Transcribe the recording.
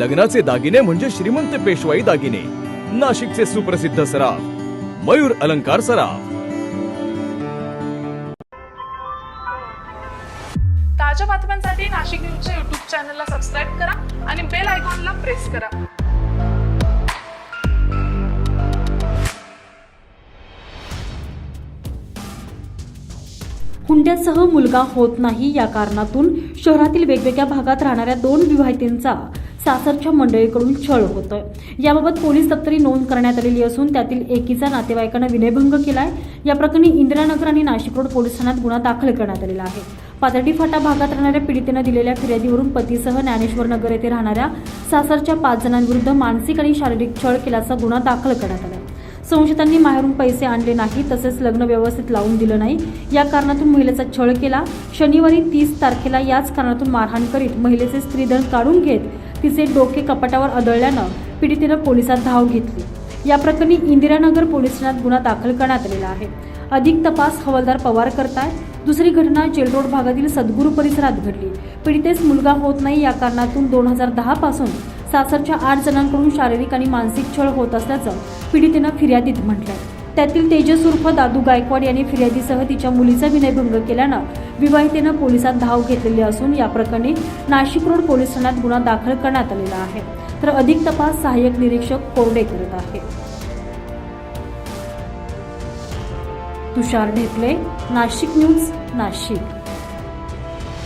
लग्नाचे दागिने म्हणजे श्रीमंत पेशवाई दागिने. नाशिकचे सुप्रसिद्ध सराफ मयूर अलंकार सराफ. ताज्या बातम्यांसाठी नाशिक न्यूजच्या युट्यूब चॅनलला सबस्क्राईब करा आणि बेल आयकॉनला प्रेस करा. हुंड्यासह मुलगा होत नाही या कारणातून शहरातील वेगवेगळ्या भागात राहणाऱ्या दोन विवाहितेंचा सासरच्या मंडळीकडून छळ होतोय. याबाबत पोलीस दप्तरी नोंद करण्यात आलेली असून त्यातील एकीचा नातेवाईकांना विनयभंग केलाय. या प्रकरणी इंदिरानगर आणि नाशिक रोड पोलीस ठाण्यात गुन्हा दाखल करण्यात आलेला आहे. पाथर्डी फाटा भागात राहणाऱ्या पीडितेनं दिलेल्या फिर्यादीवरून पतीसह ज्ञानेश्वर नगर येथे राहणाऱ्या सासरच्या पाच जणांविरुद्ध मानसिक आणि शारीरिक छळ केल्याचा गुन्हा दाखल करण्यात आला संशयितांनी माहेरून पैसे आणले नाही तसेच लग्न व्यवस्थित लावून दिलं नाही. या कारणातून महिलेचा छळ केला. शनिवारी तीस तारखेला याच कारणातून मारहाण करीत महिलेचे स्त्रीधन काढून घेत तिचे डोके कपाटावर आदळल्यानं पीडितेनं पोलिसात धाव घेतली. या प्रकरणी इंदिरानगर पोलीस ठाण्यात गुन्हा दाखल करण्यात आलेला आहे. अधिक तपास हवालदार पवार करताय दुसरी घटना जेलरोड भागातील सद्गुरू परिसरात घडली. पीडितेस मुलगा होत नाही या कारणातून दोन हजार दहा पासून सासरच्या आठ जणांकडून शारीरिक आणि मानसिक छळ होत असल्याचं पीडितेनं फिर्यादीत म्हटलंय. त्यातील तेजस उर्फ दादू गायकवाड यांनी फिर्यादीसह तिच्या मुलीचा विनयभंग केल्यानं विवाहितेनं पोलिसात धाव घेतलेली असून या प्रकरणी नाशिक रोड पोलीस ठाण्यात गुन्हा दाखल करण्यात आलेला आहे. तर अधिक तपास सहाय्यक निरीक्षक कोरडे करत आहे तुषार ढेकले नाशिक न्यूज नाशिक.